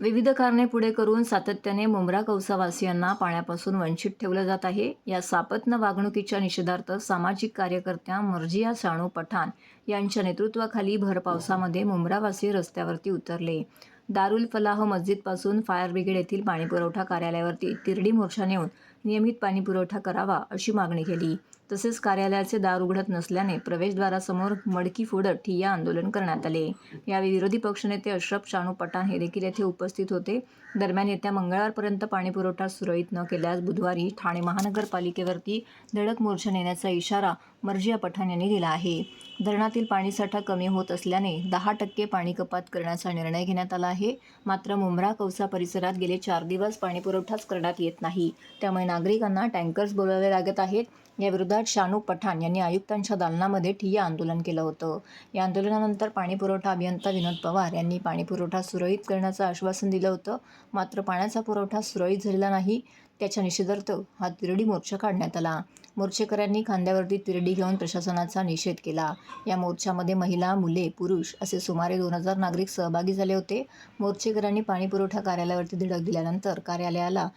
विविध कारणे पुढे करून सातत्याने मुंब्रा कौसावासियांना पाण्यापासून वंचित ठेवलं जात आहे. या सापत्न वागणुकीच्या निषेधार्थ सामाजिक कार्यकर्त्या मर्जिया साणू पठाण यांच्या नेतृत्वाखाली भर पावसामध्ये मुंब्रावासी रस्त्यावरती उतरले. दारुल फलाह मस्जिदपासून फायर ब्रिगेड येथील पाणीपुरवठा कार्यालयावरती तिरडी मोर्चा नेऊन नियमित पाणीपुरवठा करावा अशी मागणी केली. तसेच कार्यालयाचे दार उघडत नसल्याने प्रवेशद्वारासमोर मडकी फोडत ठिय्या आंदोलन करण्यात आले. यावेळी विरोधी पक्षनेते अशरफ शानू पठाण हे देखील येथे उपस्थित होते. दरम्यान येत्या मंगळवारपर्यंत पाणीपुरवठा सुरळीत न केल्यास बुधवारी ठाणे महानगरपालिकेवरती धडक मोर्चा नेण्याचा इशारा मर्जिया पठाण यांनी दिला आहे. धरणातील पाणीसाठा कमी होत असल्याने दहा टक्के पाणी कपात करण्याचा निर्णय घेण्यात आला आहे. मात्र मुंब्रा कौसा परिसरात गेले चार दिवस पाणीपुरवठाच करण्यात येत नाही. त्यामुळे नागरिकांना टँकर्स बोलावे लागत आहेत. याविरोधात शानू पठाण यांनी आयुक्तांच्या दालनामध्ये ठिय्या आंदोलन केलं होतं. या आंदोलनानंतर पाणीपुरवठा अभियंता विनोद पवार यांनी पाणीपुरवठा सुरळीत करण्याचं आश्वासन दिलं होतं. मात्र पाण्याचा पुरवठा सुरळीत झालेला नाही त्याच्या निषेधार्थ हा तिरडी मोर्चा काढण्यात आला. मोर्चेकऱ्यांनी खांद्यावरती तिरडी घेऊन प्रशासनाचा निषेध केला. या मोर्चामध्ये महिला मुले पुरुष असे सुमारे दोन हजार नागरिक सहभागी झाले होते. मोर्चेकऱ्यांनी पाणीपुरवठा कार्यालयावरती धडक दिल्यानंतर कार्यालयाला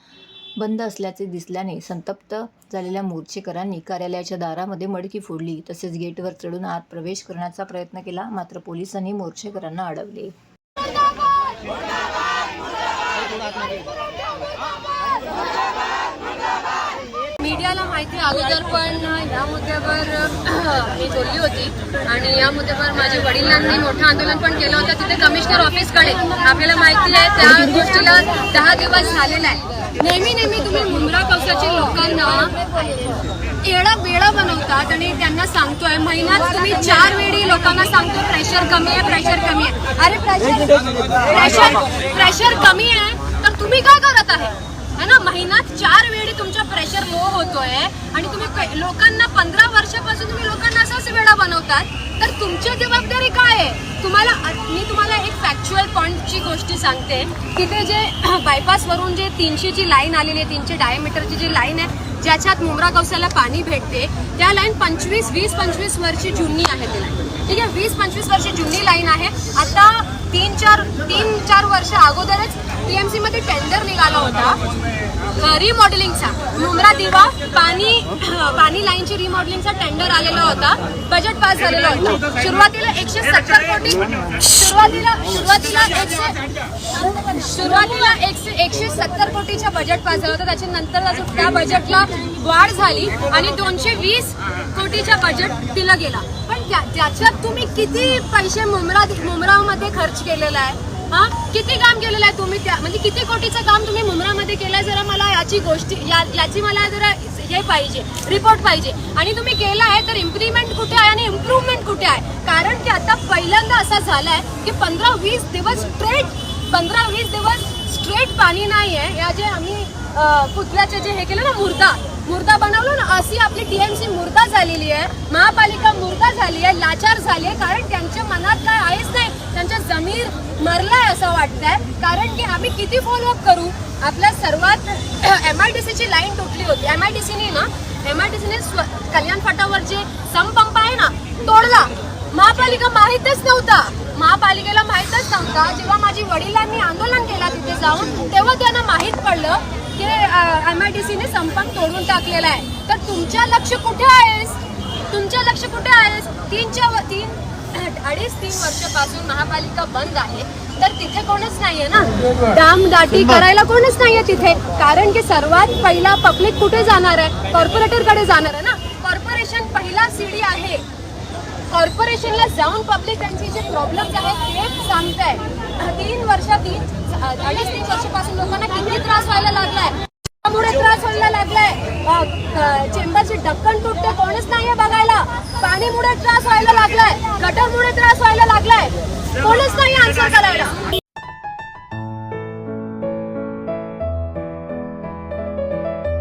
बंद असल्याचे दिसल्याने संतप्त झालेल्या मोर्चेकरांनी कार्यालयाच्या दारामध्ये मडकी फोडली. तसेच गेटवर चढून आत प्रवेश करण्याचा प्रयत्न केला मात्र पोलिसांनी मोर्चेकरांना अडवले. मीडियाला माहिती अगोदर पण या मुद्द्यावर मी बोलली होती. आणि या मुद्द्यावर माझ्या वडिलांनी मोठं आंदोलन पण केलं होतं. तिथे कमिशनर ऑफिसकडे आपल्याला माहिती आहे त्या गोष्टीला दहा दिवस झालेला आहे. नेहमी नेहमी तुम्ही मुंब्रा कवसाच्या लोकांना येडा बेडा बनवतात आणि त्यांना सांगतोय महिन्यात तुम्ही चार वेळी लोकांना सांगतो प्रेशर कमी आहे प्रेशर कमी आहे. अरे प्रेशर प्रेशर प्रेशर कमी आहे तर तुम्ही काय करत आहे? है ना महिन्यात चार वेळी तुमचा प्रेशर लो होतोय आणि तुम्ही लोकांना पंधरा वर्षापासून तुम्ही लोकांना असाच वेळा बनवतात तर तुमची जबाबदारी काय आहे? तुम्हाला मी तुम्हाला एक फॅक्च्युअल पॉईंटची गोष्टी सांगते. तिथे जे बायपासवरून जे तीनशेची लाईन आलेली आहे तीनशे डायमीटरची जी लाईन आहे ज्याच्यात मुंब्रा कौसाला पाणी भेटते त्या लाईन पंचवीस वीस पंचवीस वर्षी जुनी आहे ती लाईन ठीक आहे वीस पंचवीस वर्षी जुनी लाईन आहे. आता तीन चार तीन चार वर्ष अगोदरच टीएमसी मध्ये टेंडर निघाला होता. रिमॉडेलिंगचा मुंब्रा दिवा पाणी पाणी लाईनची रिमॉडेलिंगचा टेंडर आलेला होता. बजेट पास झालेला होता. सुरुवातीला एकशे सत्तर कोटी सुरुवातीला सुरुवातीला एकशे सुरुवातीला एकशे एकशे सत्तर कोटीच्या बजेट पास झालं होतं. त्याच्यानंतर त्या बजेटला वाढ झाली आणि दोनशे वीस कोटीच्या बजेट दिलं गेला. त्या- त्याच्यात तुम्ही किती पैसे मुंब्रा मुंब्रामध्ये खर्च केलेला आहे? हा? किती काम केलेलं आहे तुम्ही त्या म्हणजे किती कोटीचं काम तुम्ही मुंब्रामध्ये केलंय? जरा मला याची गोष्टी या याची मला जरा हे पाहिजे रिपोर्ट पाहिजे. आणि तुम्ही केलं आहे तर इम्प्लिमेंट कुठे आहे आणि इम्प्रूव्हमेंट कुठे आहे? कारण की आता पहिल्यांदा असा झालाय की पंधरा वीस दिवस स्ट्रेट पंधरा वीस दिवस स्ट्रेट पाणी नाही आहे या जे आम्ही अं, पुतळ्याचे जे हे केलं ना मुर्दा मुर्दा बनवलो ना अशी आपली टीएमसी मुर्दा झालेली आहे. महापालिका मुर्दा झाली आहे लाचार झाली आहे. कारण त्यांच्या मनात काय आहेच नाही. त्यांच्या जमीर मरलाय असं वाटतंय. कारण की आम्ही किती फॉलोअप करू? आपल्या सर्वात एम आय डी सीची लाईन तुटली होती. एम आय डी सीने ना एम आय डी सीने कल्याण फाटावर जे संपंप आहे ना तोडला. महापालिका माहीतच नव्हता. महापालिकेला माहीतच नव्हता. जेव्हा माझी वडिलांनी आंदोलन केला तिथे जाऊन तेव्हा त्यांना माहीत पडलं की एम आय डी सीने संपंप तोडून टाकलेला आहे. तर तुमच्या लक्ष कुठे आहेस? तुमच्या लक्ष कुठे आहेस? तीनच्या तीन अडीच तीन वर्षापासून महापालिका बंद आहे. तर तिथे कोणच नाहीये ना? डाम दाटी करायला कोणच नाहीये तिथे. कारण की सर्वात पहिला पब्लिक कुठे जाणार आहे? कॉर्पोरेटरकडे जाणार आहे ना? कॉर्पोरेशन पहिला सीडी आहे. कॉर्पोरेशनला जाऊन पब्लिक त्यांचे जे प्रॉब्लेम्स आहेत ते सांगताय. तीन वर्ष तीन अडीच तीन वर्षापासून लोकांना किती त्रास व्हायला लागलाय मुळे त्रास व्हायला लागलाय. चेंबरची ढक्कन तुटते कोणीच नाहीये बघायला. पाणीमुळे त्रास व्हायला लागलाय गटरमुळे त्रास व्हायला लागलाय. कोणीच नाही आन्सर करायला.